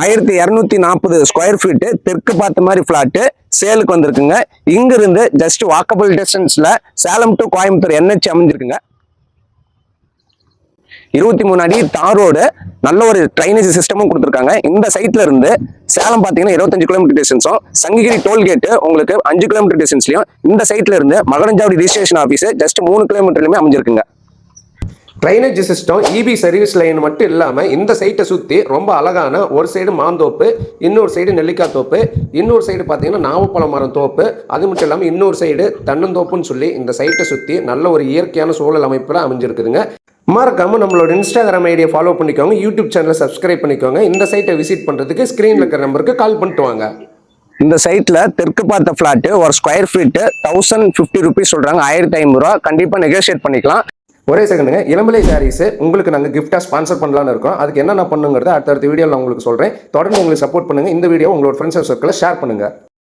ஆயிரத்தி இரநூத்தி நாற்பது ஸ்கொயர் ஃபீட்டு தெற்கு பார்த்த மாதிரி ஃப்ளாட்டு சேலுக்கு வந்திருக்குங்க. இங்கிருந்து ஜஸ்ட் வாக்கபிள் டிஸ்டன்ஸ்ல சேலம் டு கோயம்புத்தூர் என்ஹெச் அமைஞ்சிருக்குங்க. இருபத்தி மூணு அடி தார் ரோடு நல்ல ஒரு ட்ரைனேஜ் சிஸ்டமும் கொடுத்துருக்காங்க. இந்த சைட்ல இருந்து சேலம் பார்த்தீங்கன்னா இருபத்தஞ்சு கிலோமீட்டர் டிஸ்டன்ஸும் சங்ககிரி டோல்கேட்டு உங்களுக்கு அஞ்சு கிலோமீட்டர் டிஸ்டன்ஸ்லையும் இந்த சைட்ல இருந்து மகனஞ்சாவடி ரிஜிஸ்ட்ரேஷன் ஆஃபீஸ் ஜஸ்ட் மூணு கிலோமீட்டர்லையுமே அமைஞ்சிருக்குங்க. Drainage system EB service line மட்டும் இல்லாமல் இந்த சைட்டை சுற்றி ரொம்ப அழகான ஒரு சைடு மாந்தோப்பு இன்னொரு சைடு நெல்லிக்காய் தோப்பு இன்னொரு சைடு பார்த்தீங்கன்னா நாவப்பழம் மரம் தோப்பு. அது மட்டும் இல்லாமல் இன்னொரு சைடு தன்னந்தோப்புன்னு சொல்லி இந்த சைட்டை சுற்றி நல்ல ஒரு இயற்கையான சூழல் அமைப்பில் அமைஞ்சிருக்குதுங்க. மறக்காமல் நம்மளோட இன்ஸ்டாகிராம் ஐடியை ஃபாலோ பண்ணிக்கோங்க யூடியூப் சேனலை சப்ஸ்கிரைப் பண்ணிக்கோங்க. இந்த சைட்டை விசிட் பண்ணுறதுக்கு ஸ்க்ரீனில் இருக்கிற நம்பருக்கு கால் பண்ணிட்டு வாங்க. இந்த சைட்டில் தெற்கு பார்த்த ஃப்ளாட்டு ஒரு square feet thousand fifty rupees சொல்கிறாங்க ஆயிரத்தி ஐம்பது ரூபா. நெகோஷியேட் பண்ணிக்கலாம். ஒரே செகண்டுங்க இளம்பிலை சாரீஸ் உங்களுக்கு நாங்கள் கிஃப்டாக ஸ்பான்சர் பண்ணலான்னு இருக்கோம். அதுக்கு என்னென்ன பண்ணுங்கிறத அடுத்தடுத்த வீடியோவில் நான் உங்களுக்கு சொல்கிறேன் தொடர்ந்து உங்களுக்கு சப்போர்ட் பண்ணுங்கள் இந்த வீடியோ உங்களோட ஃப்ரெண்ட்ஸ் சர்க்கிளில் ஷேர் பண்ணுங்கள்